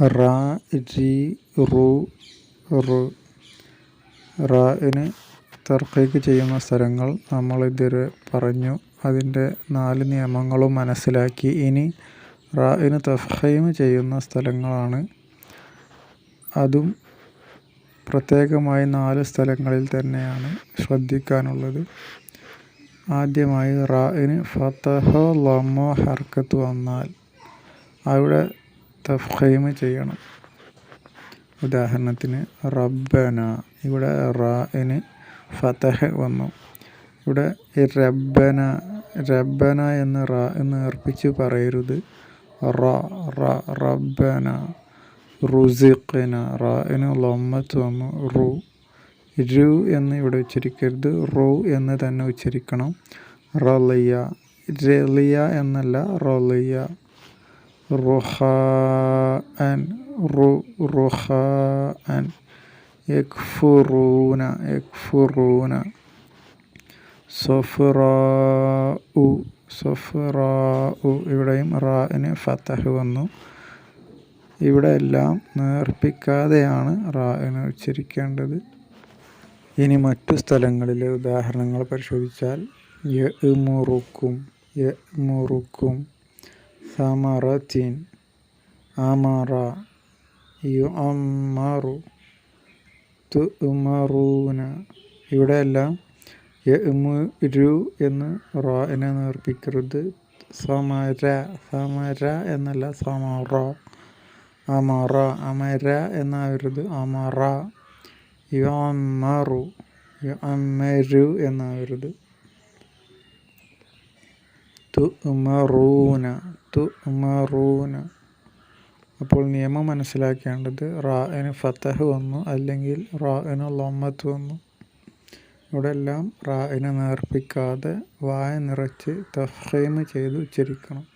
റ രി റു റു. റാഇന് തർക്കീക്ക് ചെയ്യുന്ന സ്ഥലങ്ങൾ നമ്മൾ ഇതുവരെ പറഞ്ഞു. അതിന്റെ നാല് നിയമങ്ങളും മനസ്സിലാക്കി. ഇനി റാഇന് തഫ്ഹീം ചെയ്യുന്ന സ്ഥലങ്ങളാണ്. അതും പ്രത്യേകമായി നാല് സ്ഥലങ്ങളിൽ തന്നെയാണ് ശ്രദ്ധിക്കാനുള്ളത്. ആദ്യമായി റാഇന് ഫതഹോ ലമ്മോ ഹർക്കത്ത് വന്നാൽ. അവിടെ തഫ്ഹീം ചെയ്യണം. ഉദാഹരണത്തിന് റബ്ബന. ഇവിടെ റാഇന് ഫതഹ് വന്നു. ഇവിടെ ഈ റബ്ബന റബ്ബന എന്ന് റ എന്ന് അർപ്പിച്ച് പറയരുത്. റ റ റബ്ബന. റുസിഖന. റാഇന് ലമ്മത്ത് വന്നു. റു. രു എന്ന് ഇവിടെ ഉച്ചരിക്കരുത്. റു എന്ന് തന്നെ ഉച്ചരിക്കണം. റലിയ റലിയ എന്നല്ല റലിയ റുഹാൻ റു റുഹാൻ യക്ഫുറൂന യക്ഫുറൂന സൊഫ്റാഉ സൊഫ്റാഉ. ഇവിടെയും റാന് ഫത്തഹ് വന്നു. ഇവിടെ എല്ലാം നേർപ്പിക്കാതെയാണ് റാന് ഉച്ചരിക്കേണ്ടത്. ഇനി മറ്റു സ്ഥലങ്ങളിലെ ഉദാഹരണങ്ങൾ പരിശോധിച്ചാൽ യമുറുക്കും യമുറുക്കും. സമറത്തിൻ അമറ യുഅമ്മറു തുമറൂന ഇവിടെയെല്ലാം യമുരു എന്ന് റാഇനെ നേർപ്പിക്കരുത്. സമര സമര എന്നല്ല സമറ. അമറ അമര എന്നാവരുത്. അമറ. യുഅമ്മറു യുഅമ്മരു എന്നാവരുത്. തുമറൂന തുമറൂന അപ്പോൾ നിയമം മനസ്സിലാക്കേണ്ടത് റാഇന് ഫതഹ് വന്നു അല്ലെങ്കിൽ റാഇന് ലമ്മത്ത് വന്നു. ഇവിടെ എല്ലാം റാഇനെ നേർപ്പിക്കാതെ വായ നിറച്ച് തഫ്ഹീം ചെയ്ത് ഉച്ചരിക്കണം.